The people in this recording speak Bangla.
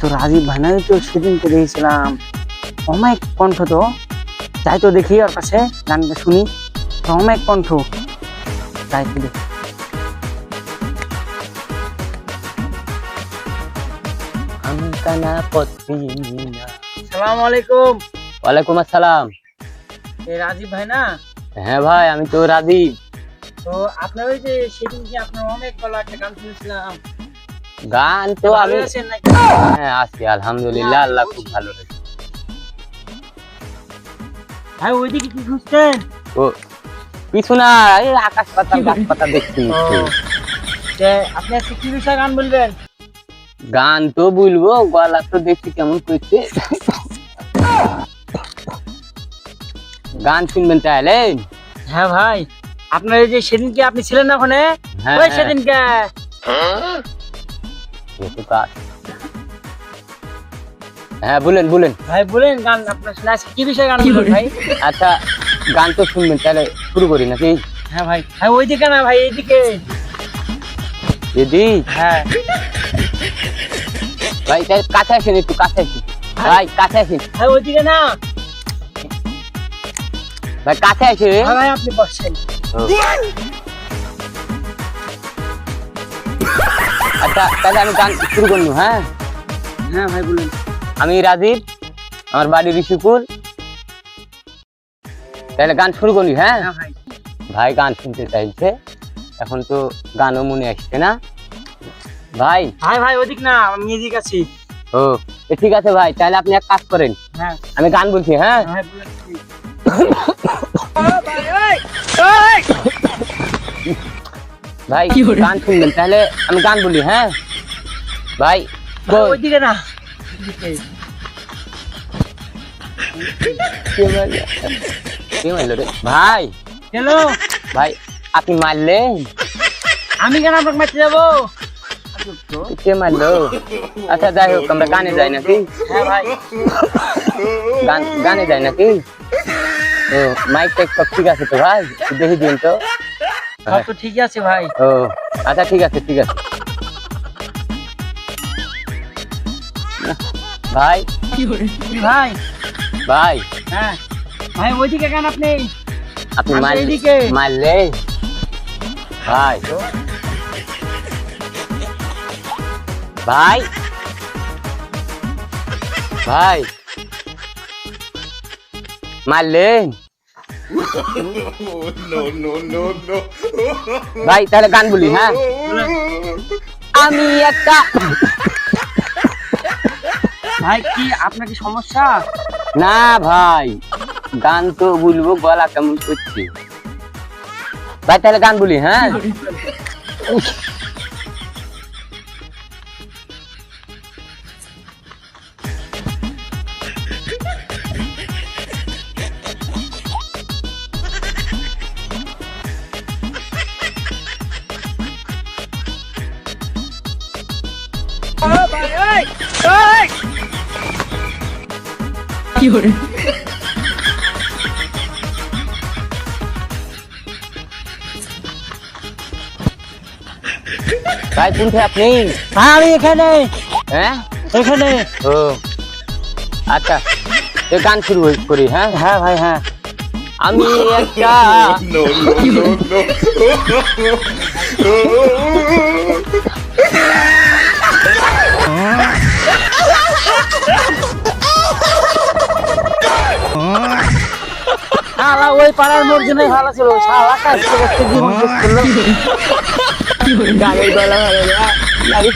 তো রাজীব ভাই নাই তো সেদিনকে দেখেছিলাম। অনেক কণ্ঠ তো। যাই তো দেখি ওর কাছে গানটা শুনি। অনেক কণ্ঠ। যাই তো দেখি। পত্রিনা আলাইকুম ওয়ালাইকুম আসসালাম। এ রাজীব ভাই না? হ্যাঁ ভাই আমি তো রাজীব। তো আপনার ওই যে সেদিনকে আপনার অনেক ভালো একটা গান শুনেছিলাম গান তো আমি হ্যাঁ আছি আলহামদুলিল্লাহ আল্লাহ খুব ভালো রেখেছে। ভাই ওইদিকে কি খুঁজছেন? ও কিছু না এই আকাশ পাতাল গাছ পাতা দেখছি আপনি আজকে কি বিষয়ে গান বলবেন? গান তো বলব গলা তো দেখছি কেমন করছে। গান শুনবেন তাহলে? হ্যাঁ ভাই আপনার এই যে সেদিনকে আপনি ছিলেন না ওখানে? হ্যাঁ ওই হ্যাঁ, সেদিনকে। এ তো কাজ। হ্যাঁ বলেন বলেন। ভাই বলেন গান আপনার আজকে কি বিষয়ে গান বলবেন ভাই? আচ্ছা গান তো শুনবেন তাহলে শুরু করি নাকি? হ্যাঁ ভাই ভাই ওইদিকে না ভাই এইদিকে। দিদি হ্যাঁ। ভাই তাহলে কাছে আসেন একটু কাছে আসেন। ভাই কাছে আসেন। ভাই ওইদিকে না। ভাই কাছে আসে হ্যাঁ ভাই আপনি বসছেন তাহলে আমি গান শুরু করব হ্যাঁ? হ্যাঁ ভাই বলুন। আমি রাজীব আমার বাড়ি ঋষিপুর। তাহলে গান শুরু করি হ্যাঁ? হ্যাঁ ভাই। গান শুনতে চাইছে এখন তো গানও মনে আসছে না। ভাই? ভাই ভাই ওদিক না আমি এদিক আছি। ও এ ঠিক আছে ভাই তাহলে আপনি এক কাজ করেন। হ্যাঁ। আমি গান বলছি হ্যাঁ? ভাই বলুন। ভাই গান শুনবেন তাহলে আমি গান বলি হ্যাঁ ভাই ভাই, কই? ওইদিকে না এদিকে। কে মারলো? কে মারলো রে? ভাই হ্যালো ভাই আপনি মারলেন আমি কেন আপনাকে মারতে যাব কে মারলো আচ্ছা যাই হোক আমরা গানে যাই নাকি হ্যাঁ ভাই গান গানে যাই নাকি ও মাইক টাইক সব ঠিক আছে তো ভাই একটু দেখে দিন তো সব তো ঠিকই আছে ভাই ও আচ্ছা ঠিক আছে ঠিক আছে ভাই কি ভাই ভাই হ্যাঁ ভাই ওইদিকে কেন আপনি আপনি আমি মারলে এইদিকে। মারলে ভাই ভাই ভাই মারলেন ভাই তাহলে গান বলি হ্যাঁ? আমি একটা ভাই কি আপনার কি সমস্যা? না ভাই গান তো বলব গলা কেমন করছে? ভাই তাহলে গান বলি হ্যাঁ? ভাই কোনটা আপনি হ্যাঁ আমি এখানে হ্যাঁ এখানে ও আচ্ছা তো গান শুরু করি হ্যাঁ হ্যাঁ ভাই হ্যাঁ আমি একটা ওই পাড়ার মোর জন্য ভালো ছিল সারা কাজ করতে জীবন শেষ করল গানের গলা ভালো।